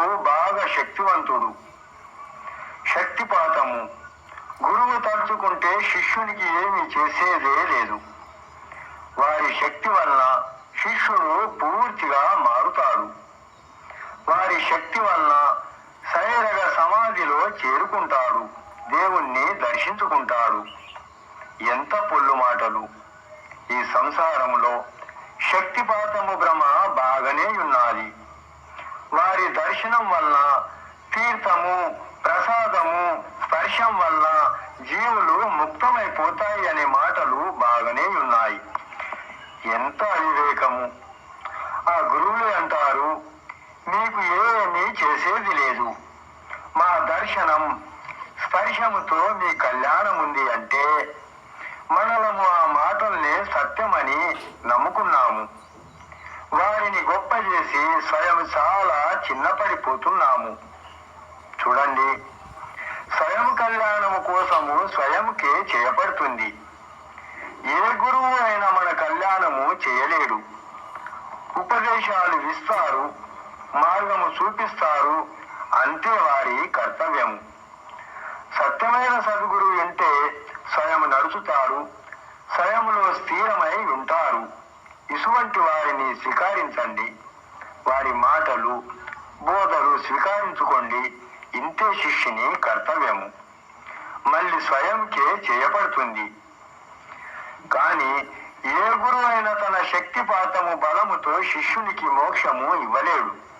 గురువు బాగా శక్తివంతుడు. శక్తిపాతము గురువు తలుచుకుంటే శిష్యునికి ఏమీ చేసేదే లేదు. వారి శక్తి వలన శిష్యుడు పూర్తిగా మారుతాడు. వారి శక్తి వలన సైరగ సమాధిలో చేరుకుంటాడు. దేవుణ్ణి దర్శించుకుంటాడు. ఎంత పొల్లు మాటలు. ఈ సంసారంలో శక్తిపాతము భ్రమ బాగానే ఉన్నది. వారి దర్శనం వల్ల తీర్థము ప్రసాదము స్పర్శం వల్ల జీవులు ముక్తమైపోతాయి అనే మాటలు బాగానే ఉన్నాయి. ఎంత అవివేకము! ఆ గురువులు అంటారు మీకు ఏమీ చేసేది లేదు. మా దర్శనం స్పర్శముతో మీ కళ్యాణం ఉంది అంటే మనలము ఆ మాటల్ని సత్యమని నమ్ముకున్నాము. చేసి స్వయం చాలా చిన్నపడిపోతున్నాము. చూడండి స్వయం కళ్యాణము కోసము స్వయంకే చేయబడుతుంది. ఏ గురువు అయినా మన కళ్యాణము చేయలేడు. ఉపదేశాలు ఇస్తారు మార్గము చూపిస్తారు అంతే వారి కర్తవ్యము. సత్యమైన సద్గురు వింటే స్వయం నడుచుతారు స్వయంలో స్థిరమై ఉంటారు. ఇటువంటి వారిని స్వీకరించండి. వారి మాటలు బోధలు స్వీకరించుకోండి. ఇంతే శిష్యుని కర్తవ్యము. మళ్ళీ స్వయంకే చేయబడుతుంది. కానీ ఏ గురువు అయినా తన శక్తి పాతము బలముతో శిష్యునికి మోక్షము ఇవ్వలేడు.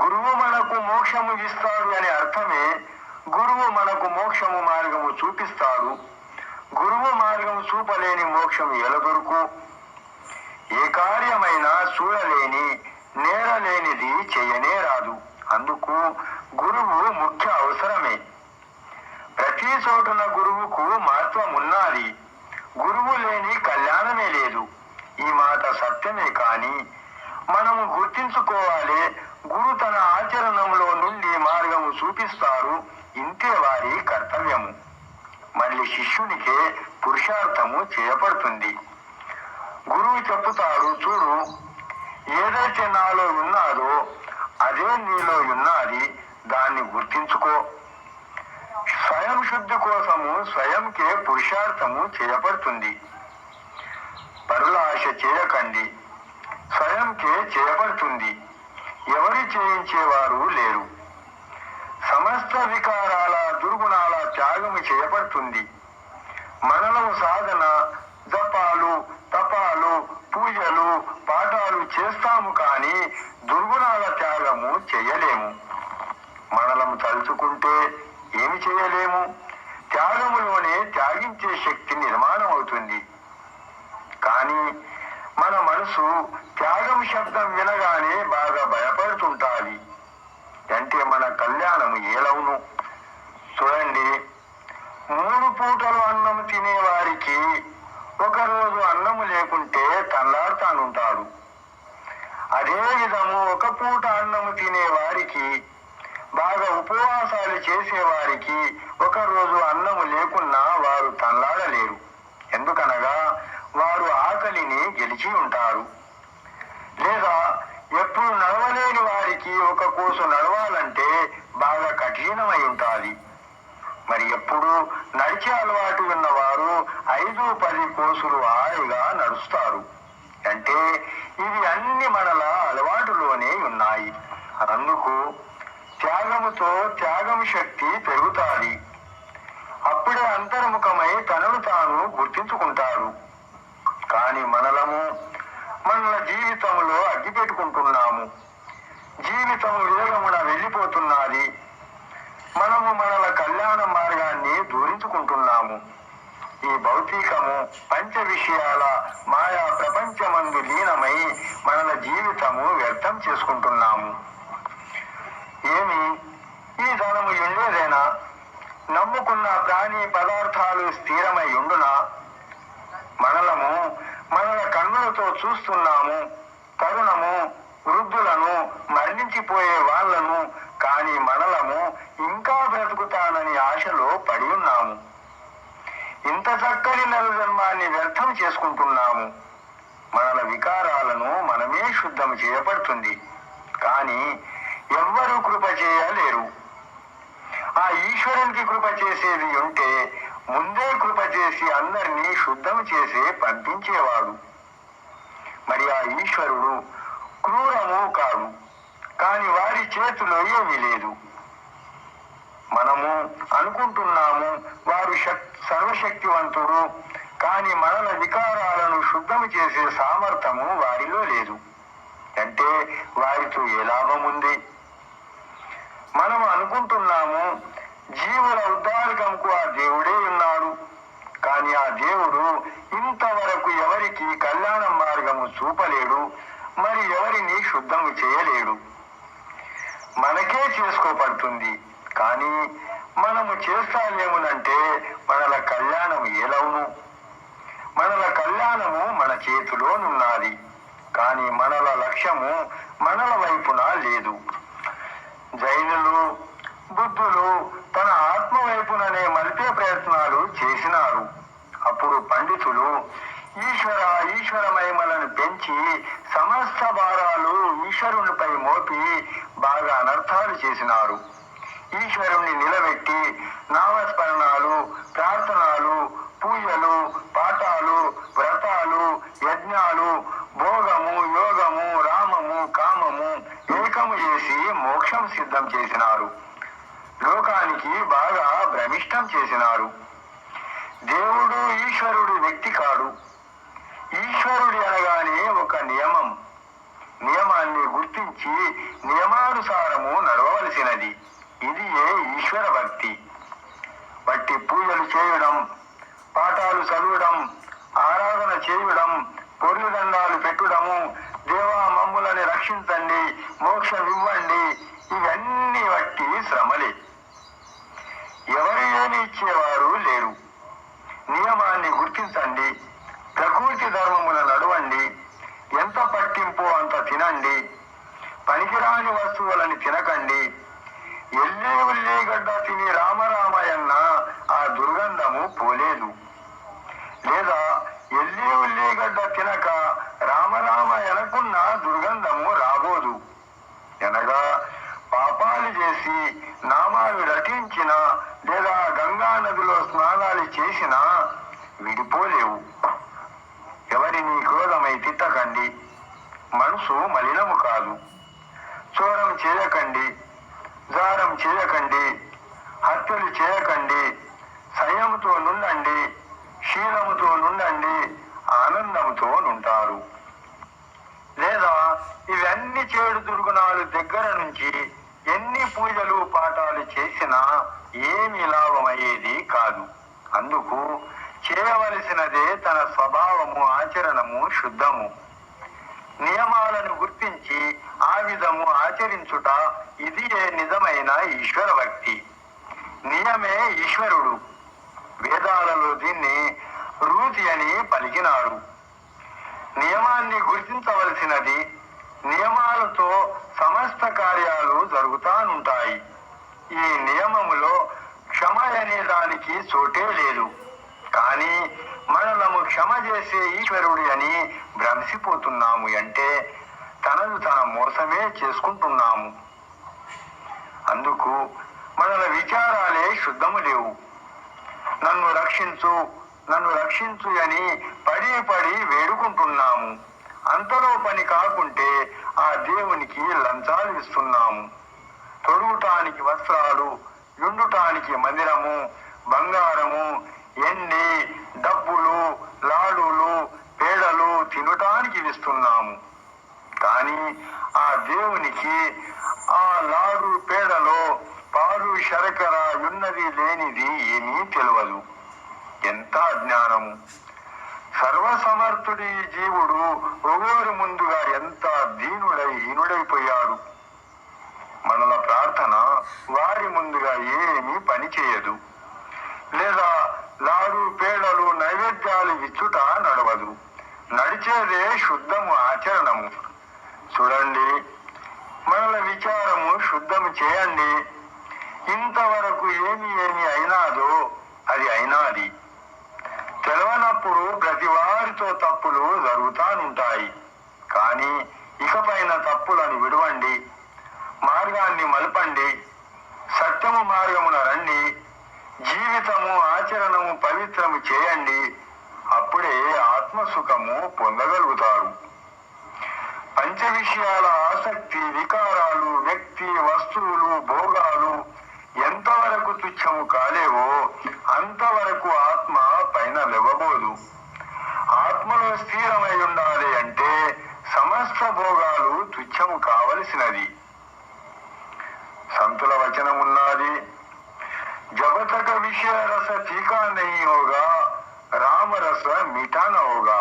గురువు మనకు మోక్షము ఇస్తాడు అనే అర్థమే గురువు మనకు మోక్షము మార్గము చూపిస్తాడు. గురువు మార్గము చూపలేని మోక్షం ఎలదొరుకు? ఏ కార్యమైనా చూడలేని నేరలేనిది చేయనే రాదు. అందుకు గురువు ముఖ్య అవసరమే. ప్రతి చోటున గురువుకు మహత్వం ఉన్నది గురువు లేని కళ్యాణమే లేదు. ఈ మాట సత్యమే కాని మనము గుర్తించుకోవాలి గురు తన ఆచరణంలో నుండి మార్గము చూపిస్తారు. ఇంతే వారి కర్తవ్యము. మళ్ళీ శిష్యునికే పురుషార్థము చేయబడుతుంది. గురువు చెప్పుతాడు చూడు ఏదైతే నాలో ఉన్నదో అదే నీలో ఉన్నది. దాన్ని గుర్తించుకో. స్వయం శుద్ధి కోసము స్వయంకే పురుషార్థము చేయబడుతుంది. పరుల ఆశ చేయకండి. స్వయంకే చేయబడుతుంది. ఎవరి చేయించేవారు లేరు. సమస్త వికారాల దుర్గుణాల త్యాగము చేయబడుతుంది. మనలో సాధన జపాలు పూజలు పాఠాలు చేస్తాము కానీ దుర్గుణాల త్యాగము చేయలేము. మనలము తలుచుకుంటే ఏమి చేయలేము? త్యాగములోనే త్యాగించే శక్తి నిర్మాణం అవుతుంది కానీ మన మనసు త్యాగం శబ్దం వినగానే బాగా భయపడుతుంటాది. అంటే మన కళ్యాణము ఏలవును. చూడండి మూడు పూటలు అన్నం తినేవారికి ఒకరోజు అన్నము లేకుంటే తల్లాడుతానుంటాడు. అదే విధము ఒక పూట అన్నము తినే వారికి బాగా ఉపవాసాలు చేసేవారికి ఒకరోజు అన్నము లేకున్నా వారు తల్లాడలేరు. ఎందుకనగా వారు ఆకలిని గెలిచి ఉంటారు. లేదా ఎప్పుడు నడవలేని వారికి ఒక కోసు నడవాలంటే బాగా కఠినమై ఉంటుంది. మరి ఎప్పుడు నడిచే అలవాటు ఉన్నవారు ఐదు పది కోసులు హాయిగా నడుస్తారు. అంటే ఇవి అన్ని మనల అలవాటులోనే ఉన్నాయి. అందుకు త్యాగముతో త్యాగం శక్తి పెరుగుతాది. అప్పుడే అంతర్ముఖమై తనను తాను గుర్తించుకుంటాడు కానీ మనలము మనల జీవితంలో అగ్గిపెట్టుకుంటున్నాము జీవితం వేగమున వెళ్ళిపోతున్నది. మనము మనల కళ్యాణ ఉన్నాము ఈ భౌతికము పంచ విషయాల మాయా ప్రపంచమందు లీనమై మనల జీవితము వ్యర్థం చేసుకుంటున్నాము. ఏమి? ఈ ధనము ఎండేదేనా నమ్ముకున్న ప్రాణి పదార్థాలు స్థిరమై ఉండునా? మనలము మనల కన్నులతో చూస్తున్నాము. తరుణము వృద్ధులను మరణించిపోయే వాళ్ళను కానీ మన ఇంకా బ్రతుకుతానని ఆశలో పడి ఉన్నాము ఇంత ఇంత చక్కని నరజన్మాన్ని వ్యర్థం చేసుకుంటున్నాము. మనల వికారాలను మనమే శుద్ధం చేయబడుతుంది. కానీ ఎవ్వరూ కృప చేయలేరు. ఆ ఈశ్వరునికి కృప చేసేది ఉంటే ముందే కృప చేసి అందరినీ శుద్ధం చేసే పంపించేవాడు. మరి ఆ ఈశ్వరుడు క్రూరము కాదు కాని వారి చేతిలో ఏమీ లేదు. మనము అనుకుంటున్నాము వారు శక్తి సర్వశక్తివంతుడు కాని మనల వికారాలను శుద్ధం చేసే సామర్థ్యము వారిలో లేదు. అంటే వారితో ఏ లాభం ఉంది మనం అనుకుంటున్నాము జీవుల ఉద్ధారకంకు ఆ దేవుడే ఉన్నాడు. కానీ ఆ దేవుడు ఇంతవరకు ఎవరికి కళ్యాణ మార్గము చూపలేడు మరి ఎవరిని శుద్ధము చేయలేడు. మనకే చేసుకోబడుతుంది కానీ మనము చేస్తాలేమునంటే మనల కళ్యాణం ఏలవును. మనల కళ్యాణము మన చేతిలోనున్నది. కానీ మనల లక్ష్యము మనల వైపున లేదు. జైనులు బుద్ధులు తన ఆత్మ వైపుననే మలిపే ప్రయత్నాలు చేసినారు. అప్పుడు పండితులు ఈశ్వర ఈశ్వర మహిమలను పెంచి సమస్త భారాలు ఈశ్వరునిపై మోపి బాగా అనర్థాలు చేసినారు. ఈశ్వరుణ్ణి నిలబెట్టి నామస్మరణాలు ప్రార్థనలు పూజలు పాఠాలు వ్రతాలు యజ్ఞాలు భోగము యోగము రామము కామము ఏకము చేసి మోక్షం సిద్ధం చేసినారు. లోకానికి బాగా భ్రమిష్టం చేసినారు. దేవుడు ఈశ్వరుడు వ్యక్తి కాడు. ఈశ్వరుడి అనగానే ఒక నియమం. నియమాన్ని గుర్తించి నియమానుసారము నడవవలసినది ఇది ఏ ఈశ్వర భక్తి. బట్టి పూజలు చేయడం పాఠాలు చదవడం ఆరాధన చేయడం పొర్లు దండాలు పెట్టడము దేవా మమ్ములని రక్షించండి మోక్షం ఇవ్వండి ఇవన్నీ బట్టి శ్రమలే. ఎవరు ఏమి ఇచ్చేవారు లేరు. నియమాన్ని గుర్తించండి ప్రకృతి ధర్మముల నడవండి ఎంత పట్టింపు అంత తినండి పనికిరాని వస్తువులని తినకండి ఎల్లే ఉల్లిగడ్డ తిని రామరామయన్న ఆ దుర్గంధము పోలేదు. లేదా ఎల్లి ఉల్లిగడ్డ తినక రామరామ ఎనకున్న దుర్గంధము రాబోదు. అనగా పాపాలు చేసి నామాలు రటించిన లేదా గంగా నదిలో స్నానాలు చేసినా విడిపోలేవు. ఎవరిని క్రోధమై తిట్టకండి. మనసు మలినము కాదు. చోరం చేయకండి. జారం చేయకండి హత్యలు చేయకండి సంయముతో నుండండి శీలముతో నుండండి ఆనందంతో నుంటారు. లేదా ఇవన్నీ చేడు దుర్గుణాలు దగ్గర నుంచి ఎన్ని పూజలు పాఠాలు చేసినా ఏమి లాభమయ్యేది కాదు. అందుకు చేయవలసినదే తన స్వభావము ఆచరణము శుద్ధము. నియమ విధము ఆచరించుట ఇది నిజమైన ఈశ్వర భక్తి. నియమే ఈశ్వరుడు. వేదాలలో దీన్ని రూతి అని పలికినారు నియమాన్ని గుర్తించవలసినది నియమాలతో సమస్త కార్యాలు జరుగుతానుంటాయి. ఈ నియమములో క్షమ అనే దానికి చోటే లేదు. కానీ మనలము క్షమ చేసే ఈశ్వరుడి అని భ్రమిసిపోతున్నాము అంటే తనను తన మోసమే చేసుకుంటున్నాము. అందుకు మనల విచారాలే శుద్ధము లేవు. నన్ను రక్షించు నన్ను రక్షించు అని పడి పడి వేడుకుంటున్నాము. అంతలో పని కాకుంటే ఆ దేవునికి లంచాలు ఇస్తున్నాము. తొడుగుటానికి వస్త్రాలు యుండుటానికి మందిరము బంగారము ఎండి డబ్బులు లాడులు పేడలు తినటానికి ఇస్తున్నాము. కానీ ఆ దేవునికి ఆ లాడు పేడలో పాలు శరకర ఉన్నది లేనిది ఏమీ తెలియదు ఎంత అజ్ఞానము సర్వసమర్థుడి జీవుడు ఒకరు ముందుగా ఎంత దీనుడై హీనుడైపోయాడు. మనల ప్రార్థన వారి ముందుగా ఏమీ పని చేయదు. లేదా లాడు పేడలు నైవేద్యాలు ఇచ్చుట నడవదు. నడిచేదే శుద్ధము ఆచరణము. చూడండి. మనల విచారము శుద్ధము చేయండి. ఇంతవరకు ఏమి ఏమి అయినాదో అది అయినాది. తెలవనప్పుడు ప్రతి వారితో తప్పులు జరుగుతానుంటాయి. కానీ ఇకపైన తప్పులను విడవండి. మార్గాన్ని మలపండి. సత్యము మార్గమున రండి. జీవితము ఆచరణము పవిత్రము చేయండి. అప్పుడే ఆత్మసుఖము పొందగలుగుతారు. పంచ విషయాల ఆసక్తి వికారాలు వ్యక్తి వస్తువులు భోగాలు ఎంతవరకు తుచ్చము కాలేవో అంతవరకు ఆత్మ పైన లేవబోదు ఆత్మలో స్థిరమై ఉండాలి అంటే సమస్త భోగాలు తుచ్చము కావలసినది సంతుల వచనం ఉన్నది జబతక విషయ రస టీకా నహీ హోగా రామ రస మీఠా న హోగా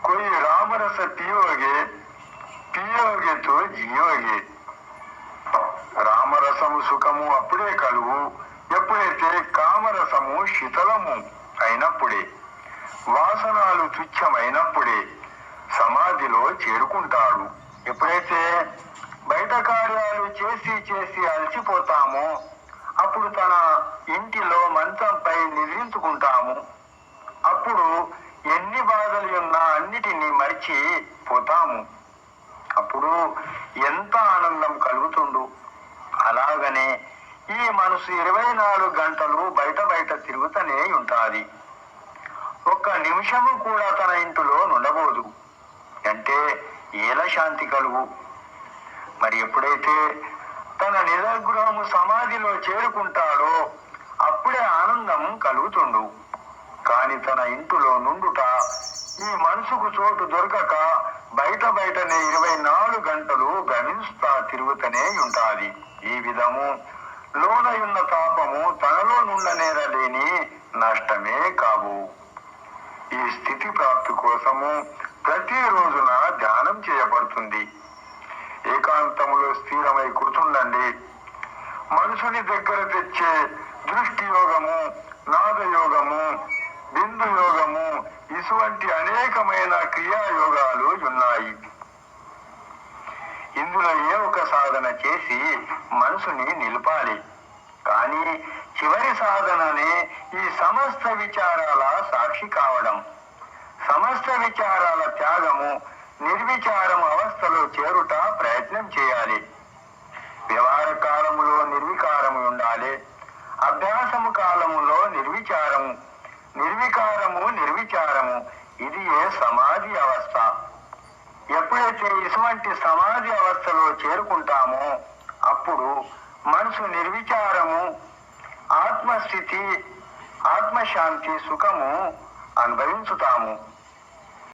कोई राम ಸಮರಸ ಪಿಯೋಗೆ ಪಿಯೋಗೆ ತೋ ಜಿಯೋಗೆ రామరసము సుఖము అప్పుడే కలువు ఎప్పుడైతే కామరసము ಶಿಥಲಮು అయినప్పుడే వాసనాలు తుచ్చమైనప్పుడే సమాధిలో చేరుకుంటాడు ఎప్పుడైతే బయట కార్యాలు చేసి చేసి అలసిపోతామో అప్పుడు తన ఇంటిలో మంచంపై నిద్రించుకుంటాము అప్పుడు ఎన్ని బాధలు మరిచి పోతాము. అప్పుడు ఎంత ఆనందం కలుగుతుండు అలాగనే ఈ మనసు ఇరవై నాలుగు గంటలు బయట బయట తిరుగుతూనే ఉంటుంది. ఒక్క నిమిషము కూడా తన ఇంటిలో నుండబోదు. అంటే ఏల శాంతి కలుగు. మరి ఎప్పుడైతే తన నిజగృహము సమాధిలో చేరుకుంటాడో అప్పుడే ఆనందం కలుగుతుండు. కాని తన ఇంటిలో నుండుట ఈ మనసుకు చోటు దొరకక బయట బయటనే ఇరవై నాలుగు గంటలు గమనిస్తా తిరుగుతూనే ఉంటాది. ఈ విధము లోనయున్న తాపము తనలో నుండనేరలేని నష్టమే కావు. ఈ స్థితి ప్రాప్తి కోసము ప్రతి రోజున ధ్యానం చేయబడుతుంది. ఏకాంతములో స్థిరమై కూర్చుండండి. మనుషుని దగ్గర తెచ్చే దృష్టి యోగము నాదయోగము బిందు యోగము ఇటువంటి అనేకమైన క్రియాయోగాలు ఉన్నాయి. ఇందులో ఏ ఒక సాధన చేసి మనసుని నిలపాలి. కానీ చివరి సాధననే ఈ సమస్త విచారాల సాక్షి కావడం. సమస్త విచారాల త్యాగము నిర్విచారం అవస్థలో చేరుట ప్రయత్నం చేయాలి. వ్యవహార కాలములో నిర్వికారము ఉండాలి. అభ్యాసము కాలములో నిర్విచారము. నిర్వికారము నిర్విచారము. ఇది ఏ సమాధి అవస్థ? ఎప్పుడైతే ఇటువంటి సమాధి అవస్థలో చేరుకుంటామో అప్పుడు మనసు నిర్విచారము ఆత్మస్థితి ఆత్మశాంతి సుఖము అనుభవించుతాము.